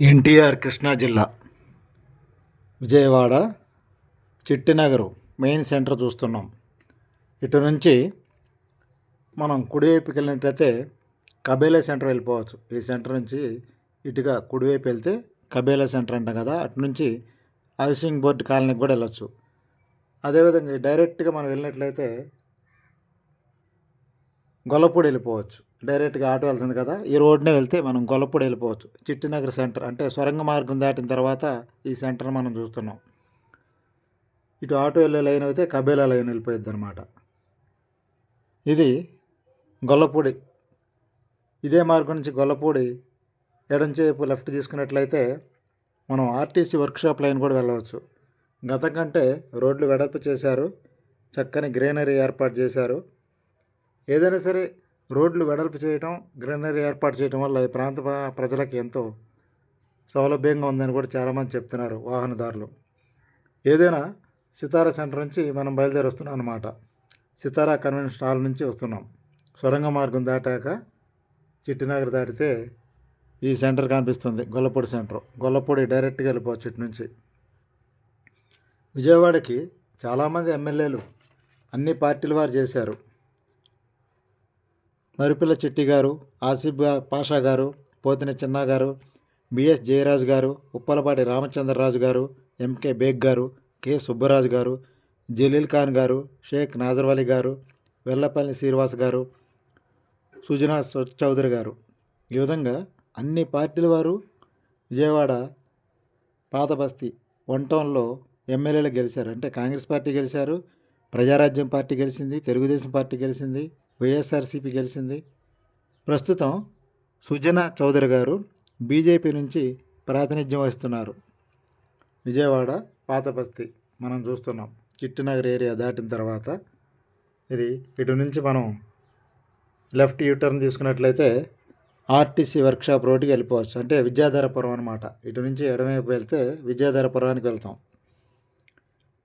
ఎన్టీఆర్ కృష్ణా జిల్లా Vijayawada Chittinagaru main centre చూస్తున్నాం. ఇటు నుంచి మనం కుడివైపుకి వెళ్ళినట్లయితే కబేలా సెంటర్ వెళ్ళిపోవచ్చు. ఈ సెంటర్ నుంచి ఇటుగా కుడివైపు వెళ్తే కబేలా సెంటర్ అంటాం కదా అటు నుంచి హౌసింగ్ బోర్డు కాలనీకి కూడా వెళ్ళొచ్చు. అదేవిధంగా డైరెక్ట్గా మనం వెళ్ళినట్లయితే గొల్లపూడి వెళ్ళిపోవచ్చు. డైరెక్ట్గా ఆటో వెళ్తుంది కదా ఈ రోడ్నే వెళ్తే మనం గొల్లపూడి వెళ్ళిపోవచ్చు. చిట్టినగర్ సెంటర్ అంటే సొరంగ మార్గం దాటిన తర్వాత ఈ సెంటర్ మనం చూస్తున్నాం. ఇటు ఆటో వెళ్ళే లైన్ అయితే కబేలా లైన్ వెళ్ళిపోయింది అనమాట ఇది గొల్లపూడి. ఇదే మార్గం నుంచి గొల్లపూడి ఎడంచేపు లెఫ్ట్ తీసుకున్నట్లయితే మనం ఆర్టీసీ వర్క్షాప్ లైన్ కూడా వెళ్ళవచ్చు. గతం కంటే రోడ్లు వెడల్పు చేశారు చక్కని గ్రీనరీ ఏర్పాటు చేశారు. ఏదైనా సరే రోడ్లు వెడల్పు చేయటం గ్రీనరీ ఏర్పాటు చేయటం వల్ల ఈ ప్రాంత ప్రజలకు ఎంతో సౌలభ్యంగా ఉందని కూడా చాలామంది చెప్తున్నారు వాహనదారులు. ఏదైనా సితారా సెంటర్ నుంచి మనం బయలుదేరి వస్తున్నాం అనమాట సితారా కన్వెన్షన్ హాల్ నుంచి వస్తున్నాం. సొరంగ మార్గం దాటాక చిట్టినగర్ దాటితే ఈ సెంటర్ కనిపిస్తుంది గొల్లపూడి సెంటర్. గొల్లపూడి డైరెక్ట్గా వెళ్ళిపోవచ్చు ఇటు నుంచి విజయవాడకి చాలామంది ఎమ్మెల్యేలు అన్ని పార్టీల వారు చేశారు. మరిపిల్ల చెట్టి గారు ఆసిఫ్ పాషా గారు పోతిన చిన్న గారు బిఎస్ జయరాజు గారు ఉప్పలపాటి రామచంద్రరాజు గారు ఎంకే బేగ్ గారు కె సుబ్బరాజు గారు జలీల్ ఖాన్ గారు షేక్ నాజర్వలి గారు వెల్లపల్లి శ్రీనివాస్ గారు సుజనా చౌదరి గారు. ఈ విధంగా అన్ని పార్టీల వారు విజయవాడ పాత బస్తీ వన్ టౌన్లో ఎమ్మెల్యేలు గెలిచారు. అంటే కాంగ్రెస్ పార్టీ గెలిచారు ప్రజారాజ్యం పార్టీ గెలిచింది తెలుగుదేశం పార్టీ గెలిచింది వైఎస్ఆర్సీపీ గెలిచింది. ప్రస్తుతం సుజన చౌదరి గారు బీజేపీ నుంచి ప్రాతినిధ్యం వహిస్తున్నారు. విజయవాడ పాతపస్తి మనం చూస్తున్నాం. చిట్టినగర్ ఏరియా దాటిన తర్వాత ఇది ఇటు నుంచి మనం లెఫ్ట్ యూటర్న్ తీసుకున్నట్లయితే ఆర్టీసీ వర్క్షాప్ రోడ్డుకి వెళ్ళిపోవచ్చు. అంటే విద్యాధరపురం అనమాట ఇటు నుంచి ఎడమవైపు వెళ్తే విద్యాధరపురానికి వెళ్తాం.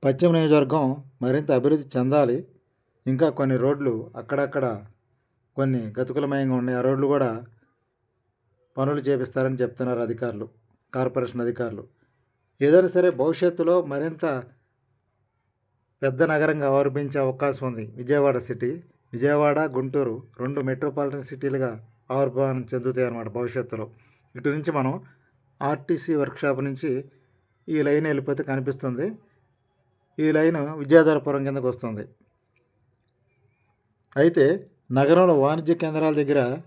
పశ్చిమ నియోజకవర్గం మరింత అభివృద్ధి చెందాలి. ఇంకా కొన్ని రోడ్లు అక్కడక్కడ కొన్ని గతుకులమయంగా ఉన్నాయి. ఆ రోడ్లు కూడా పనులు చేపిస్తారని చెప్తున్నారు అధికారులు కార్పొరేషన్ అధికారులు. ఏదైనా సరే భవిష్యత్తులో మరింత పెద్ద నగరంగా ఆవిర్భించే అవకాశం ఉంది. విజయవాడ సిటీ విజయవాడ గుంటూరు రెండు మెట్రోపాలిటన్ సిటీలుగా ఆవిర్భావం చెందుతాయి అన్నమాట భవిష్యత్తులో. ఇటు నుంచి మనం ఆర్టీసీ వర్క్షాప్ నుంచి ఈ లైన్ వెళ్ళిపోతే కనిపిస్తుంది. ఈ లైన్ విద్యాధరపురం కిందకు వస్తుంది. అయితే నగరంలో వాణిజ్య కేంద్రాల దగ్గర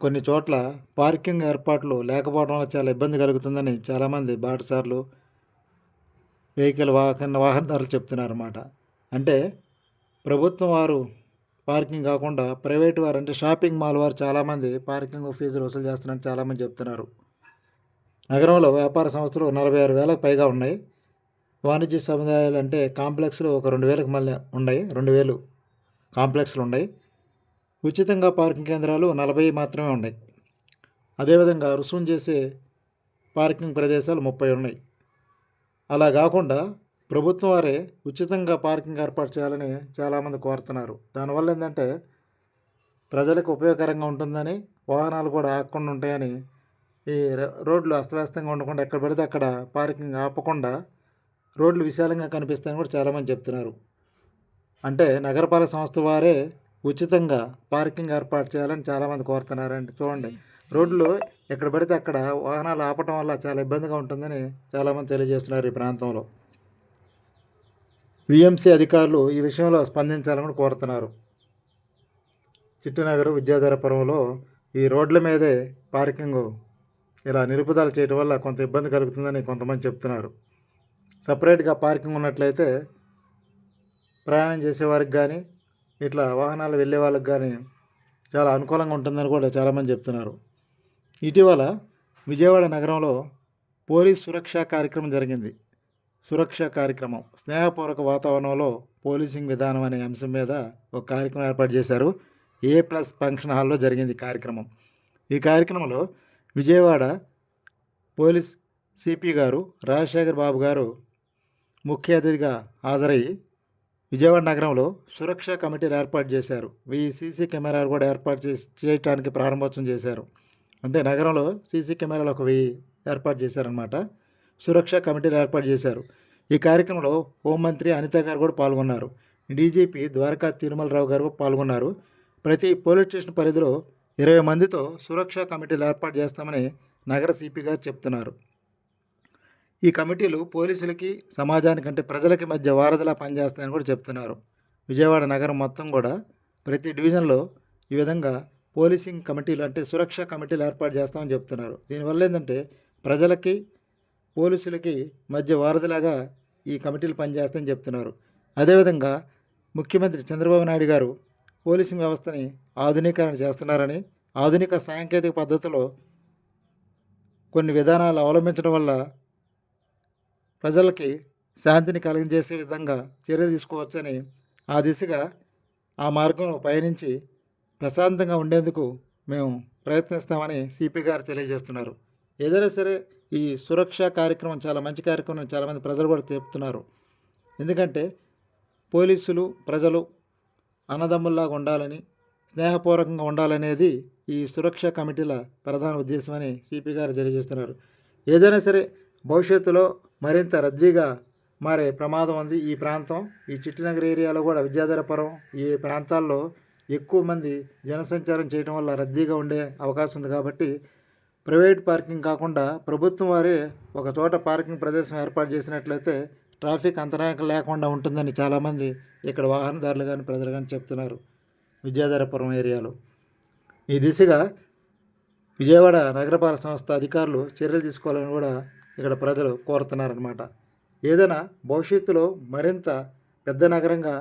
కొన్ని చోట్ల పార్కింగ్ ఏర్పాట్లు లేకపోవడం వల్ల చాలా ఇబ్బంది కలుగుతుందని చాలామంది బాటసార్లు వెహికల్ వాహన వాహనదారులు చెప్తున్నారు అన్నమాట అంటే ప్రభుత్వం వారు పార్కింగ్ కాకుండా ప్రైవేట్ వారు అంటే షాపింగ్ మాల్ వారు చాలామంది పార్కింగ్ ఫీజులు వసూలు చేస్తున్నారని చాలామంది చెప్తున్నారు. నగరంలో వ్యాపార సంస్థలు నలభై ఆరు వేలకు పైగా ఉన్నాయి. వాణిజ్య సముదాయాలు అంటే కాంప్లెక్స్లు ఒక రెండు వేలకు మళ్ళీ ఉన్నాయి. రెండు వేలు కాంప్లెక్స్లు ఉన్నాయి ఉచితంగా పార్కింగ్ కేంద్రాలు నలభై మాత్రమే ఉన్నాయి అదేవిధంగా రుసుము చేసే పార్కింగ్ ప్రదేశాలు ముప్పై ఉన్నాయి. అలా కాకుండా ప్రభుత్వం వారే ఉచితంగా పార్కింగ్ ఏర్పాటు చేయాలని చాలామంది కోరుతున్నారు. దానివల్ల ఏంటంటే ప్రజలకు ఉపయోగకరంగా ఉంటుందని వాహనాలు కూడా ఆగకుండా ఉంటాయని ఈ రోడ్లు అస్తవ్యస్తంగా ఉండకుండా ఎక్కడ పడితే అక్కడ పార్కింగ్ ఆపకుండా రోడ్లు విశాలంగా కనిపిస్తాయని కూడా చాలామంది చెప్తున్నారు. అంటే నగరపాలక సంస్థ వారే ఉచితంగా పార్కింగ్ ఏర్పాటు చేయాలని చాలామంది కోరుతున్నారండి. చూడండి రోడ్లు ఎక్కడ పడితే అక్కడ వాహనాలు ఆపటం వల్ల చాలా ఇబ్బందిగా ఉంటుందని చాలామంది తెలియజేస్తున్నారు ఈ ప్రాంతంలో. విఎంసీ అధికారులు ఈ విషయంలో స్పందించాలని కూడా కోరుతున్నారు. చిట్టినగర్ విద్యాధరపురంలో ఈ రోడ్ల మీదే పార్కింగ్ ఇలా నిలుపుదల చేయడం వల్ల కొంత ఇబ్బంది కలుగుతుందని కొంతమంది చెప్తున్నారు. సపరేట్గా పార్కింగ్ ఉన్నట్లయితే ప్రయాణం చేసేవారికి కానీ ఇట్లా వాహనాలు వెళ్ళే వాళ్ళకి కానీ చాలా అనుకూలంగా ఉంటుందని కూడా చాలామంది చెప్తున్నారు. ఇటీవల విజయవాడ నగరంలో పోలీస్ సురక్షా కార్యక్రమం జరిగింది. సురక్ష కార్యక్రమం స్నేహపూర్వక వాతావరణంలో పోలీసింగ్ విధానం అనే అంశం మీద ఒక కార్యక్రమం ఏర్పాటు చేశారు. ఏ ప్లస్ ఫంక్షన్ హాల్లో జరిగింది కార్యక్రమం. ఈ కార్యక్రమంలో విజయవాడ పోలీస్ సిపి గారు రాజశేఖర్ బాబు గారు ముఖ్య అతిథిగా హాజరయ్యి విజయవాడ నగరంలో సురక్షా కమిటీలు ఏర్పాటు చేశారు. వెయ్యి సీసీ కెమెరాలు కూడా ఏర్పాటు చేసి చేయటానికి ప్రారంభోత్సవం చేశారు. అంటే నగరంలో సీసీ కెమెరాలు ఒక వెయ్యి ఏర్పాటు చేశారనమాట సురక్ష కమిటీలు ఏర్పాటు చేశారు. ఈ కార్యక్రమంలో హోంమంత్రి అనిత గారు కూడా పాల్గొన్నారు. డీజీపీ ద్వారకా తిరుమలరావు గారు పాల్గొన్నారు. ప్రతి పోలీస్ స్టేషన్ పరిధిలో ఇరవై మందితో సురక్ష కమిటీలు ఏర్పాటు చేస్తామని నగర సిపి గారు చెప్తున్నారు. ఈ కమిటీలు పోలీసులకి సమాజానికి అంటే ప్రజలకి మధ్య వారధిలా పనిచేస్తాయని కూడా చెప్తున్నారు. విజయవాడ నగరం మొత్తం కూడా ప్రతి డివిజన్లో ఈ విధంగా పోలీసింగ్ కమిటీలు అంటే సురక్ష కమిటీలు ఏర్పాటు చేస్తామని చెప్తున్నారు. దీనివల్ల ఏంటంటే ప్రజలకి పోలీసులకి మధ్య వారధిలాగా ఈ కమిటీలు పనిచేస్తాయని చెప్తున్నారు. అదేవిధంగా ముఖ్యమంత్రి చంద్రబాబు నాయుడు గారు పోలీసింగ్ వ్యవస్థని ఆధునీకరణ చేస్తున్నారని ఆధునిక సాంకేతిక పద్ధతిలో కొన్ని విధానాలు అవలంబించడం వల్ల ప్రజలకి శాంతిని కలిగజేసే విధంగా చర్య తీసుకోవచ్చని ఆ దిశగా ఆ మార్గంలో పయనించి ప్రశాంతంగా ఉండేందుకు మేము ప్రయత్నిస్తామని సిపి గారు తెలియజేస్తున్నారు. ఏదైనా సరే ఈ సురక్ష కార్యక్రమం చాలా మంచి కార్యక్రమం చాలామంది ప్రజలు కూడా చెప్తున్నారు. ఎందుకంటే పోలీసులు ప్రజలు అన్నదమ్ముల్లాగా ఉండాలని స్నేహపూర్వకంగా ఉండాలనేది ఈ సురక్ష కమిటీల ప్రధాన ఉద్దేశమని సిపి గారు తెలియజేస్తున్నారు. ఏదైనా సరే భవిష్యత్తులో మరింత రద్దీగా మారే ప్రమాదం ఉంది ఈ ప్రాంతం. ఈ చిట్టినగర్ ఏరియాలో కూడా విద్యాధరపురం ఈ ప్రాంతాల్లో ఎక్కువ మంది జనసంచారం చేయడం వల్ల రద్దీగా ఉండే అవకాశం ఉంది కాబట్టి ప్రైవేట్ పార్కింగ్ కాకుండా ప్రభుత్వం వారే ఒక చోట పార్కింగ్ ప్రదేశం ఏర్పాటు చేసినట్లయితే ట్రాఫిక్ అంతరాయం లేకుండా ఉంటుందని చాలామంది ఇక్కడ వాహనదారులు కానీ ప్రజలు కానీ చెప్తున్నారు విద్యాధరపురం ఏరియాలో. ఈ దిశగా విజయవాడ నగరపాలక సంస్థ అధికారులు చర్యలు తీసుకోవాలని కూడా ఇక్కడ ప్రజలు కోరుతున్నారనమాట ఏదైనా భవిష్యత్తులో మరింత పెద్ద నగరంగా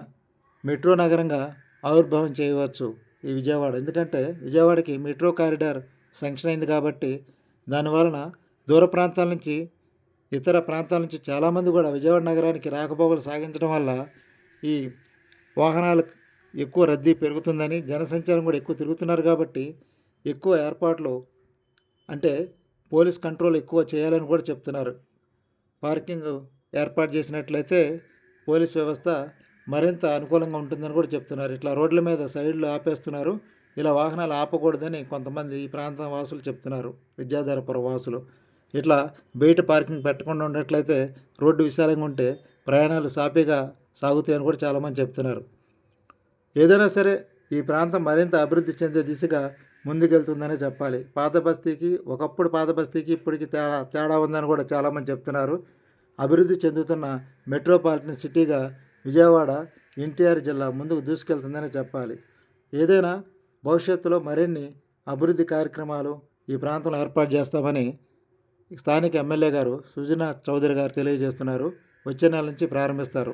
మెట్రో నగరంగా ఆవిర్భావం చేయవచ్చు ఈ విజయవాడ. ఎందుకంటే విజయవాడకి మెట్రో కారిడార్ శాంక్షన్ అయింది కాబట్టి దానివలన దూర ప్రాంతాల నుంచి ఇతర ప్రాంతాల నుంచి చాలామంది కూడా విజయవాడ నగరానికి రాకపోకలు సాగించడం వల్ల ఈ వాహనాలు ఎక్కువ రద్దీ పెరుగుతుందని జనసంచారం కూడా ఎక్కువ తిరుగుతున్నారు కాబట్టి ఎక్కువ ఏర్పాట్లు అంటే పోలీస్ కంట్రోల్ ఎక్కువ చేయాలని కూడా చెప్తున్నారు. పార్కింగ్ ఏర్పాటు చేసినట్లయితే పోలీస్ వ్యవస్థ మరింత అనుకూలంగా ఉంటుందని కూడా చెప్తున్నారు. ఇట్లా రోడ్ల మీద సైడ్లు ఆపేస్తున్నారు. ఇలా వాహనాలు ఆపకూడదని కొంతమంది ఈ ప్రాంతం వాసులు చెప్తున్నారు. విద్యాధరపుర వాసులు. ఇట్లా బయట పార్కింగ్ పెట్టకుండా ఉన్నట్లయితే రోడ్డు విశాలంగా ఉంటే ప్రయాణాలు సాఫీగా సాగుతాయని కూడా చాలామంది చెప్తున్నారు. ఏదైనా సరే ఈ ప్రాంతం మరింత అభివృద్ధి చెందే దిశగా ముందుకెళ్తుందనే చెప్పాలి. పాత బస్తీకి ఒకప్పుడు పాత బస్తీకి ఇప్పటికి తేడా తేడా ఉందని కూడా చాలామంది చెప్తున్నారు. అభివృద్ధి చెందుతున్న మెట్రోపాలిటన్ సిటీగా విజయవాడ ఎన్టీఆర్ జిల్లా ముందుకు దూసుకెళ్తుందని చెప్పాలి. ఏదైనా భవిష్యత్తులో మరిన్ని అభివృద్ధి కార్యక్రమాలు ఈ ప్రాంతంలో ఏర్పాటు చేస్తామని స్థానిక ఎమ్మెల్యే గారు సుజనా చౌదరి గారు తెలియజేస్తున్నారు. వచ్చే నెల నుంచి ప్రారంభిస్తారు.